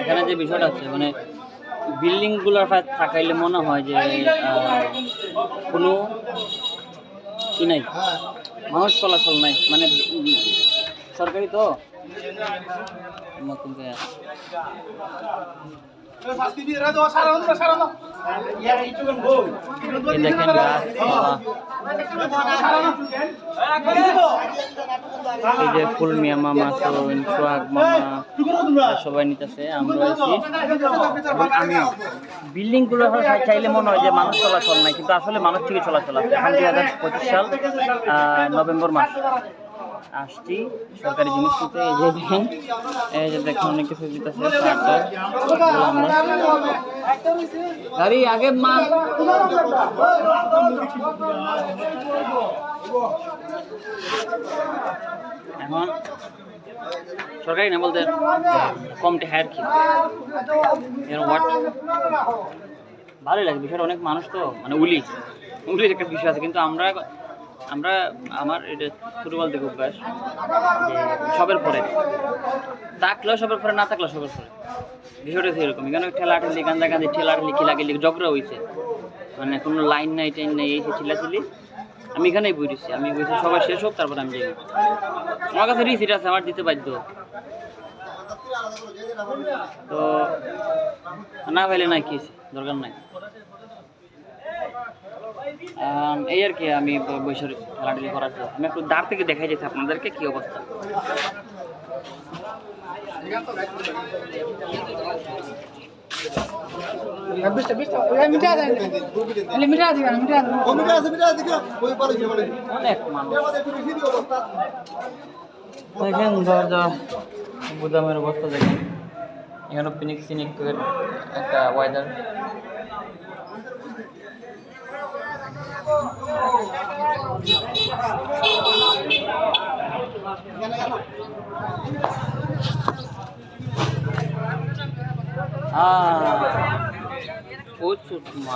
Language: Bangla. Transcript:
এখানে যে বিষয়টা হচ্ছে মানে বিল্ডিংগুলো থাকাইলে মনে হয় যে কোনো কি নাই মানুষ চলাচল নাই মানে সরকারি তো আছে। এই যে ফুল মিয়া মামা সোহিন সোহাগ মামা সবাই নিতেছে আমরা বিল্ডিংগুলো চাইলে মনে হয় যে মানুষ চলাচল নাই কিন্তু আসলে মানুষ ঠিকই চলাচল আছে। দুই হাজার পঁচিশ সাল নভেম্বর মাস। আসছি। সরকারি জিনিস নিতে এই যে অনেক কিছু গাড়ি আগে মা। এখন সরকারি না বলতে কমটি হায়ার কি? হোয়াট ভালোই লাগে বিষয়টা অনেক মানুষ তো মানে উলি। উলির একটা বিষয় আছে, কিন্তু আমরা আমরা, আমার এটা ছোটবেলা থেকে অভ্যাস সবের পরে, থাকলেও সবের পরে, না থাকলেও সবের পরে। বিষয়টা এরকম, এখানে ঠেলা ঠেলি গান্দা ঠেলা ঠেলি কিলাকিলি ঝগড়া হয়েছে মানে কোনো লাইন নাই, টাইন নাই, এই চিল্লাচিল্লি আমি এখানেই দিচ্ছি আমি বলছি, সবাই শেষ হোক, তারপর আমি যাই। আমার কাছে রিসিট আছে, আমার দিতে বাধ্য। তো, না পাইলে নাই কি দরকার নাই। এই আর কি আমি ব- বৈশাখ খেলাধুলি করার জন্য। আমি একটু দাঁড় থেকে দেখাই যাচ্ছি আপনাদেরকে কি অবস্থা? অনেক মানুষ। দেখেন দরজা গুদামের অবস্থা দেখেন। এখানে পিনিক সিনিক একটা ওয়েদার Ah, outro mar.